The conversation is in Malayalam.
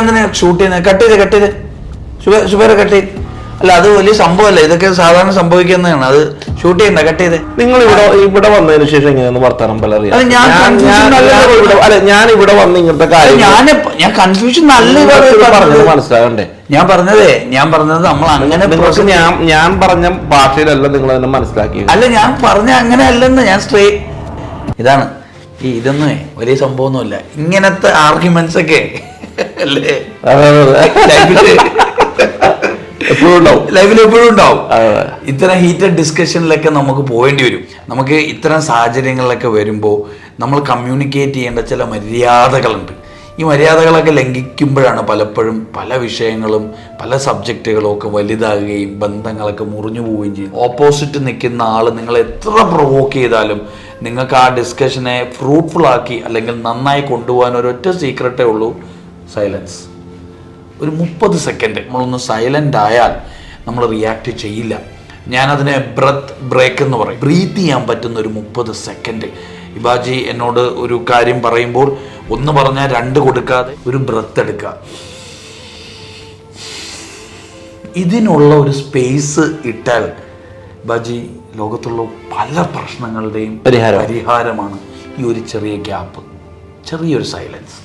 എന്തിനാ ഷൂട്ട് ചെയ്യുന്നത്. കട്ട് ചെയ്ത് കട്ട് ചെയ്ത്. ഷുബേർ കട്ട് ചെയ്ത്. അല്ല അത് വലിയ സംഭവമല്ല. ഇതൊക്കെ സാധാരണ സംഭവിക്കുന്നതാണ്. അത് ഷൂട്ട് ചെയ്യണ്ട കട്ട് ചെയ്ത്. നിങ്ങൾ ഇവിടെ ഇവിടെ വന്നതിന് ശേഷം എങ്ങനെയാണ് വർത്താനം പല അറിയാം. അത് ഞാൻ അല്ല ഞാൻ ഇവിടെ വന്ന് ഇങ്ങനത്തെ കാര്യം ഞാൻ ഞാൻ കൺഫ്യൂഷൻ നല്ല പറഞ്ഞത്. പറഞ്ഞത് മനസ്സിലാകണ്ടേ? ഞാൻ പറഞ്ഞതേ ഞാൻ പറഞ്ഞത് നമ്മൾ അങ്ങനെ നിങ്ങൾക്ക് ഞാൻ ഞാൻ പറഞ്ഞ ഭാഷയിലല്ല നിങ്ങൾ അതിനെ മനസ്സിലാക്കി അല്ല ഞാൻ പറഞ്ഞ അങ്ങനെ അല്ലെന്ന് ഞാൻ സ്ട്രേ ഇതാണ്. ഈ ഇതൊന്നും വലിയ സംഭവമൊന്നുമില്ല. ഇങ്ങനത്തെ ആർഗ്യുമെന്റ്സ് ഒക്കെ അല്ലേ? എപ്പോഴും ഉണ്ടാവും. ലൈഫിൽ എപ്പോഴും ഉണ്ടാവും. ഇത്തരം ഹീറ്റഡ് ഡിസ്കഷനിലൊക്കെ നമുക്ക് പോകേണ്ടി വരും. നമുക്ക് ഇത്തരം സാഹചര്യങ്ങളിലൊക്കെ വരുമ്പോൾ നമ്മൾ കമ്മ്യൂണിക്കേറ്റ് ചെയ്യേണ്ട ചില മര്യാദകളുണ്ട്. ഈ മര്യാദകളൊക്കെ ലംഘിക്കുമ്പോഴാണ് പലപ്പോഴും പല വിഷയങ്ങളും പല സബ്ജക്റ്റുകളും ഒക്കെ വലുതാകുകയും ബന്ധങ്ങളൊക്കെ മുറിഞ്ഞു പോവുകയും ചെയ്യും. ഓപ്പോസിറ്റ് നിൽക്കുന്ന ആൾ നിങ്ങൾ എത്ര പ്രൊവോക്ക് ചെയ്താലും നിങ്ങൾക്ക് ആ ഡിസ്കഷനെ ഫ്രൂട്ട്ഫുൾ ആക്കി അല്ലെങ്കിൽ നന്നായി കൊണ്ടുപോകാൻ ഒരൊറ്റ സീക്രട്ടേ ഉള്ളൂ. സൈലൻസ് ഒരു മുപ്പത് സെക്കൻഡ് നമ്മളൊന്ന് സൈലന്റ് ആയാൽ നമ്മൾ റിയാക്ട് ചെയ്യില്ല. ഞാനതിനെ ബ്രത്ത് ബ്രേക്ക് എന്ന് പറയും. ബ്രീത്ത് ചെയ്യാൻ പറ്റുന്ന ഒരു മുപ്പത് സെക്കൻഡ് ഇബാജി എന്നോട് ഒരു കാര്യം പറയുമ്പോൾ ഒന്ന് പറഞ്ഞാൽ രണ്ട് കൊടുക്കാതെ ഒരു ബ്രത്ത് എടുക്കുക. ഇതിനുള്ള ഒരു സ്പേസ് ഇട്ടാൽ ബാജി ലോകത്തുള്ള പല പ്രശ്നങ്ങളുടെയും പരിഹാരം. പരിഹാരമാണ് ഈ ഒരു ചെറിയ ഗ്യാപ്പ് ചെറിയൊരു സൈലൻസ്